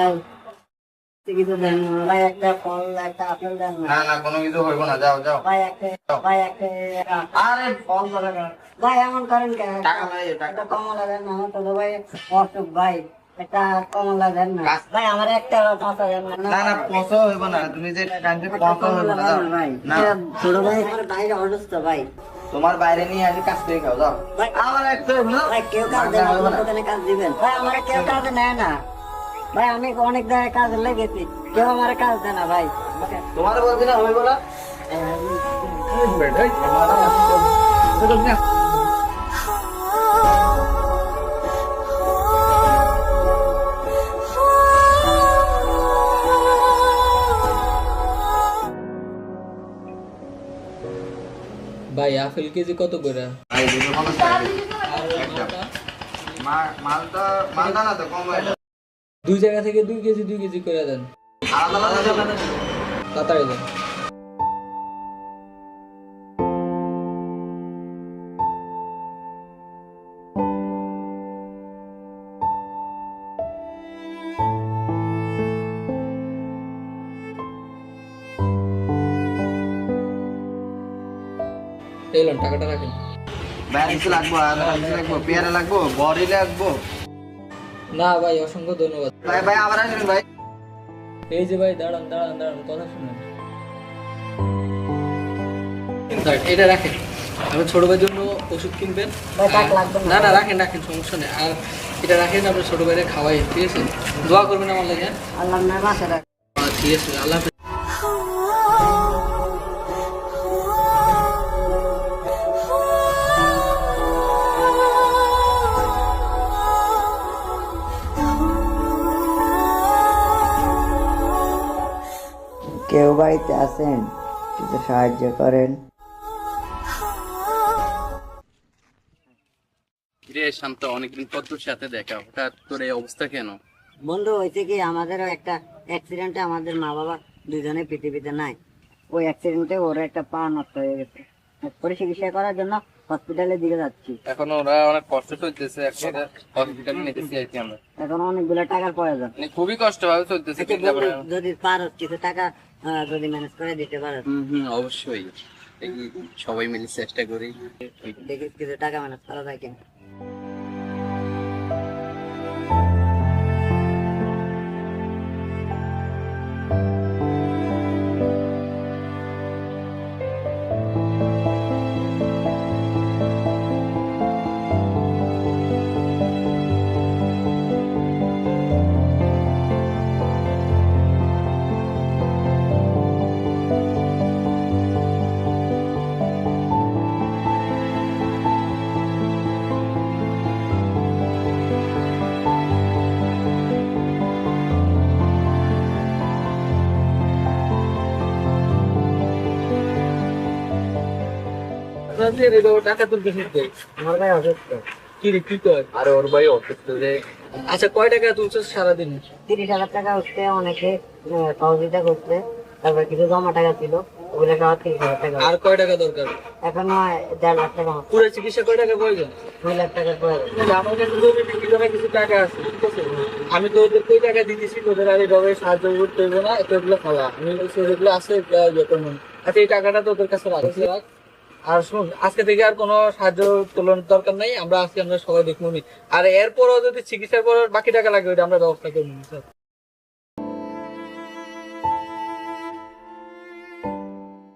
ভাই কিছু দেন ভাই একটা ফল একটা আপেল দেন না। না না কোনো কিছু হইব না যাও যাও। ভাই একটা ভাই একটা আরে ফল বলে ভাই এমন করেন কেন? টাকা ভাই টাকা। কমলা দেন না তো ভাই অসুখ ভাই। একটা কমলা দেন না। ভাই আমার একটা কাঁচা দেন না। না না পচা হইব না। তুমি যে কান্ট্রি পচা হইব না ভাই। না। ছোট ভাই আমার বাইরে অসুস্থ ভাই। তোমার বাইরে নিয়ে আসি কাজ করে খাও যাও। ভাই আমার একটা ভাই কেউ কাজ দেন কাজ দিবেন? ভাই আমার কেউ কাজ নেয় না। ভাই আমি অনেক জায়গায় কাজ লেগেছি কেউ আমার কাজ দেয় না ভাই তোমার বলছি না হইব না ভাই আপেল কেজি কত করে ভাই দুটো কত চাই? একটা। মা- মালটা মালটা না তো কম দুই জায়গা থেকে দুই কেজি দুই কেজি করে দেন। তাড়াতাড়ি দেন। টাকাটা রাখেন। কিছু লাগবো, আর লাগবো, পেয়ারা লাগবো বড়ি লাগবো। না ভাই অসংখ্য ধন্যবাদ। ভাই ভাই আবার আসবেন ভাই। এই যে ভাই দাঁড়ান দাঁড়ান দাঁড়ান কথা শুনেন। এটা রাখেন। আমি ছোট ভাইয়ের জন্য ওষুধ কিনবেন। না। না রাখেন রাখেন সমস্যা নেই। আর এটা রাখেন আপনার ছোট ভাইয়ের খাওয়াই ঠিক আছে? দোয়া করবেন আমার লাগে? আল্লাহ আপনার ঠিক আছে আল্লাহ কেউ বাড়িতে আছেন কিছু সাহায্য করেন। রে শান্ত অনেকদিন পর তোর সাথে দেখা হঠাৎ তোর এই অবস্থা কেন? বন্ধু হয়েছে কি আমাদেরও একটা অ্যাক্সিডেন্টে আমাদের মা বাবা দুজনে পৃথিবীতে নাই। ওই অ্যাক্সিডেন্টে ওর একটা পা নষ্ট হয়ে গেছে। পরে চিকিৎসা করার জন্য হসপিটালের দিকে যাচ্ছি। এখন ওরা অনেক কষ্ট চলতেছে একসাথে হসপিটালে আর কি আমরা। এখন অনেকগুলো টাকার প্রয়োজন। মানে খুবই কষ্ট ভাবে চলতেছে আচ্ছা, যদি পারো কিছু টাকা যদি ম্যানেজ করে দিতে পারেন। হুম অবশ্যই। এই সবাই মিলে চেষ্টা করি। দেখি কিছু টাকা ম্যানেজ করা যায় কিনা। টাকা তুলতে ফিরতে আমার ভাই অসুস্থ কি রে কি কর আরে ওর ভাই অসুস্থ যে। আচ্ছা কয় টাকা তুলছো সারাদিন? তিরিশ হাজার টাকা উঠছে অনেকে সহযোগিতা করছে। তারপর কিছু জমা টাকা ছিল ওগুলো সহ তিরিশ হাজার টাকা আর কয় টাকা দরকার? এখনও দেড় লাখ টাকা। পুরো চিকিৎসা কয় টাকা প্রয়োজন দুই লাখ টাকার প্রয়োজন আমার কাছে তো বিক্রি করা কিছু টাকা আছে ঠিক আছে? আমি তো ওদের কই টাকা দিতেছি তোদের আর এভাবে সাহায্য করতে হইব না এত এগুলো খাওয়া। আমি সেগুলো আছে। আচ্ছা এই টাকাটা তোদের কাছে রাখছি রাখ। আর শুন, আজকে থেকে আর কোনো সাহায্য তোলার দরকার নাই, আমরা আজকে আমরা সবাই দেখব। আর এরপরও যদি চিকিৎসার পর বাকি টাকা লাগে, ওইটা আমরা ব্যবস্থা করব